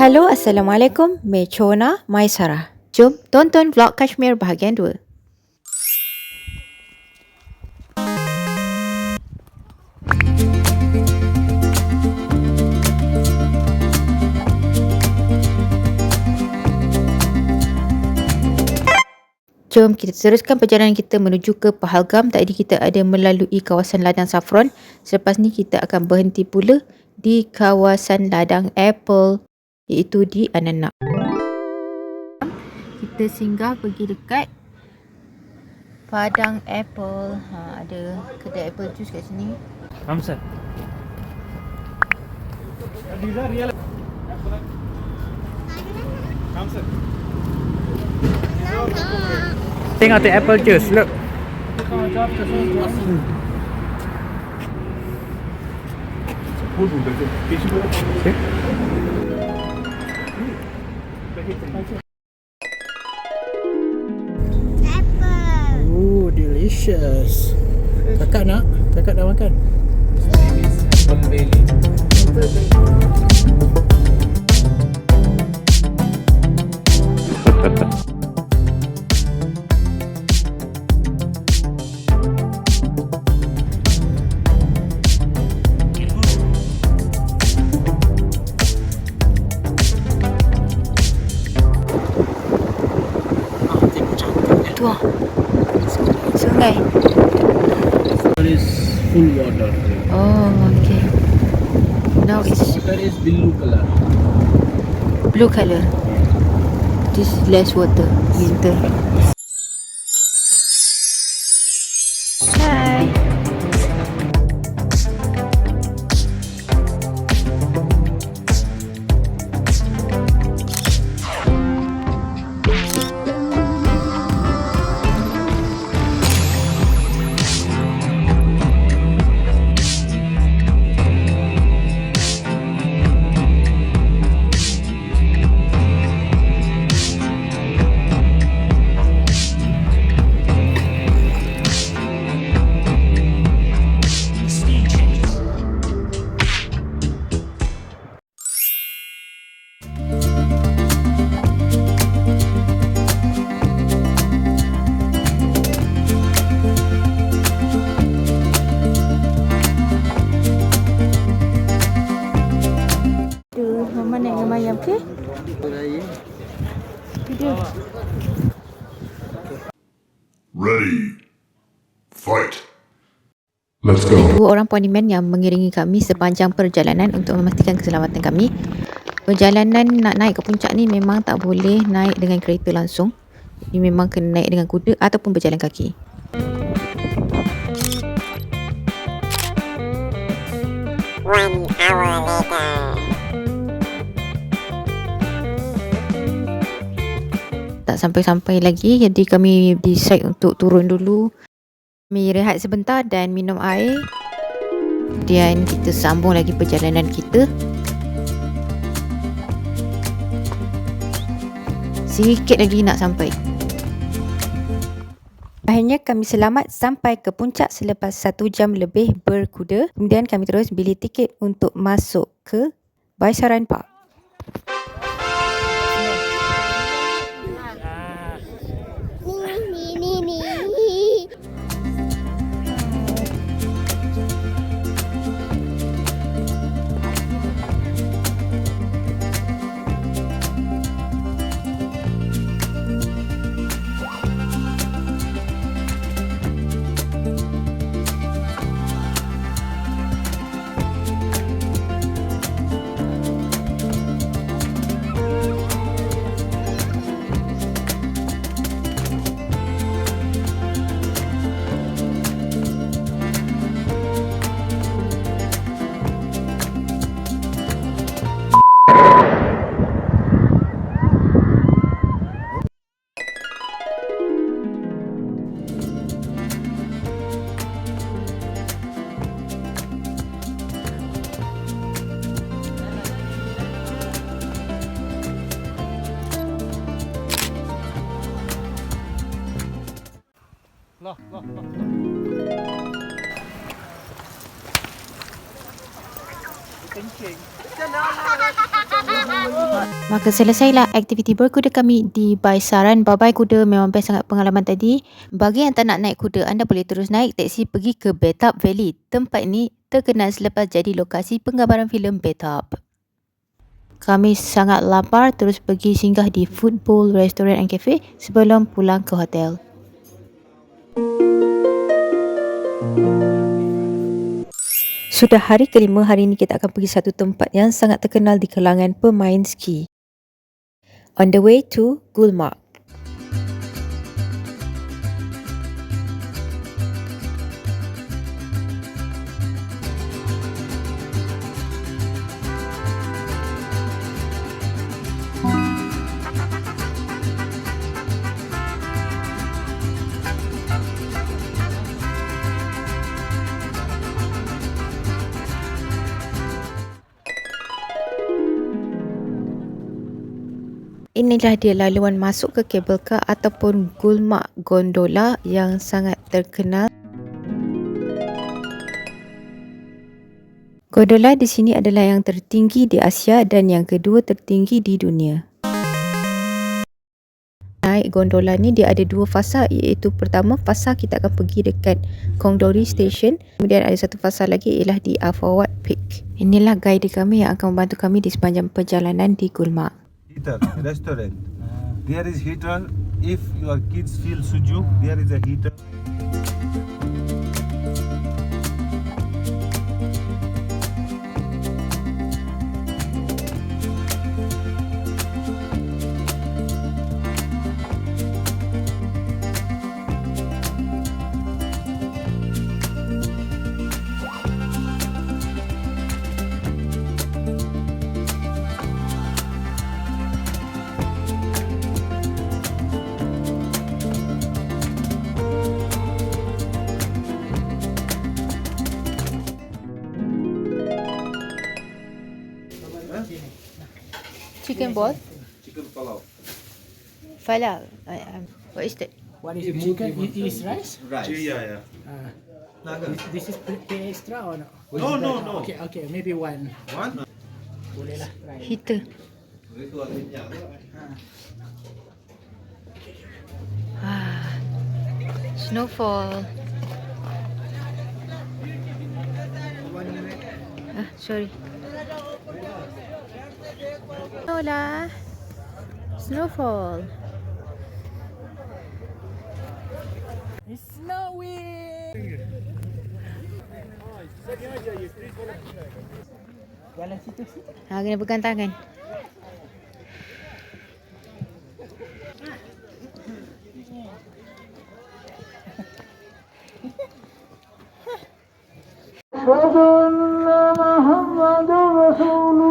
Halo, Assalamualaikum. Mechona Maisara. Jom tonton vlog Kashmir bahagian 2. Jom kita teruskan perjalanan kita menuju ke Pahalgam. Tadi kita ada melalui kawasan Ladang Saffron. Selepas ni kita akan berhenti pula di kawasan Ladang Apple iaitu di Ananak. Kita singgah pergi dekat Padang Apple. Ha, ada kedai apple juice kat sini. Hamzah. Tengok the apple juice, look. Oh, is full water. Oh, okay. Now it's Water is blue color. blue color. This is less water. Winter. Mayam, okay? Video. Ready. Fight. Let's go. Dua orang poniman yang mengiringi kami sepanjang perjalanan untuk memastikan keselamatan kami. Perjalanan nak naik ke puncak ni memang tak boleh naik dengan kereta langsung. Ini memang kena naik dengan kuda ataupun berjalan kaki. One hour later. Tak sampai-sampai lagi jadi kami decide untuk turun dulu. Kami rehat sebentar dan minum air. Kemudian kita sambung lagi perjalanan kita. Sikit lagi nak sampai. Akhirnya kami selamat sampai ke puncak selepas satu jam lebih berkuda. Kemudian kami terus beli tiket untuk masuk ke Baisaran Park. Maka selesailah aktiviti berkuda kami di Baisaran. Bye-bye kuda memang best sangat pengalaman tadi. Bagi yang tak nak naik kuda, anda boleh terus naik teksi pergi ke Betap Valley. Tempat ini terkenal selepas jadi lokasi penggambaran filem Betap. Kami sangat lapar terus pergi singgah di Food Bowl Restaurant and Cafe sebelum pulang ke hotel. Sudah hari kelima, hari ini kita akan pergi satu tempat yang sangat terkenal di kalangan pemain ski. On the way to Gulmarg. Inilah dia laluan masuk ke kabel car ataupun gulmak gondola yang sangat terkenal. Gondola di sini adalah yang tertinggi di Asia dan yang kedua tertinggi di dunia. Naik gondola ni dia ada dua fasa iaitu pertama fasa kita akan pergi dekat Kongdori Station kemudian ada satu fasa lagi ialah di Afawat Peak. Inilah guide kami yang akan membantu kami di sepanjang perjalanan di Gulmarg. Heater restaurant. Ah. There is heater. If your kids feel sujuk there is a heater Chicken ball? chicken palau Falafel. I, um, what is that? What is chicken? It is rice? rice yeah yeah Uh, this is pay extra or no? no no no Okay, okay, maybe one. one Boleh lah. Heater. Ah, snowfall. Ah, sorry. Hola. Snowfall. It's snowing. Jalan situ. Ha, kena pegang tangan. Snowman.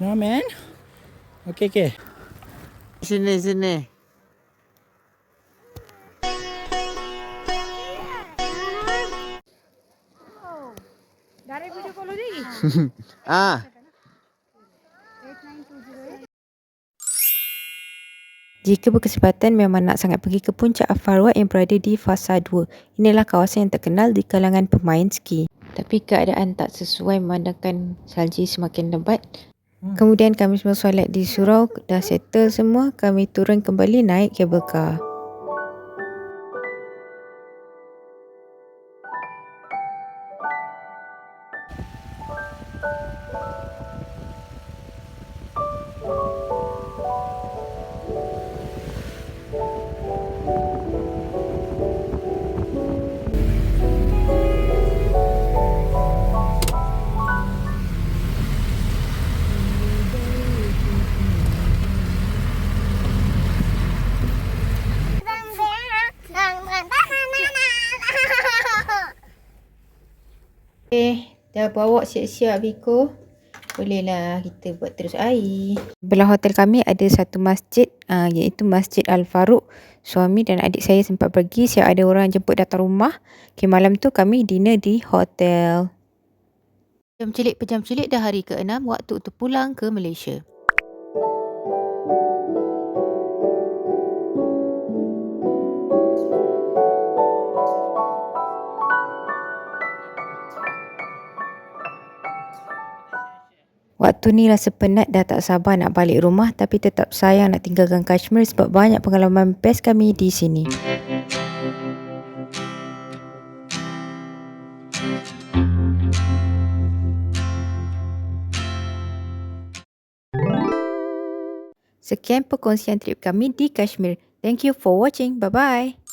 Snowman? Okay, okay. Sini sini. ah, Jika berkesempatan memang nak sangat pergi ke puncak Afarwat yang berada di fasa 2. Inilah kawasan yang terkenal di kalangan pemain ski. Tapi keadaan tak sesuai memandangkan salji semakin lebat. Kemudian kami semua solat di surau, dah settle semua, kami turun kembali naik kabel car. Eh, dah bawa siap-siap Viko. Bolehlah kita buat terus air. Belah hotel kami ada satu masjid uh, iaitu Masjid Al-Faruq. Suami dan adik saya sempat pergi siap ada orang jemput datang rumah. Okay, malam tu kami dinner di hotel. Pejam cilik pejam cilik dah hari ke-6 waktu untuk pulang ke Malaysia. Waktu ni rasa penat dah tak sabar nak balik rumah tapi tetap sayang nak tinggalkan Kashmir sebab banyak pengalaman best kami di sini. Sekian perkongsian trip kami di Kashmir. Thank you for watching. Bye-bye.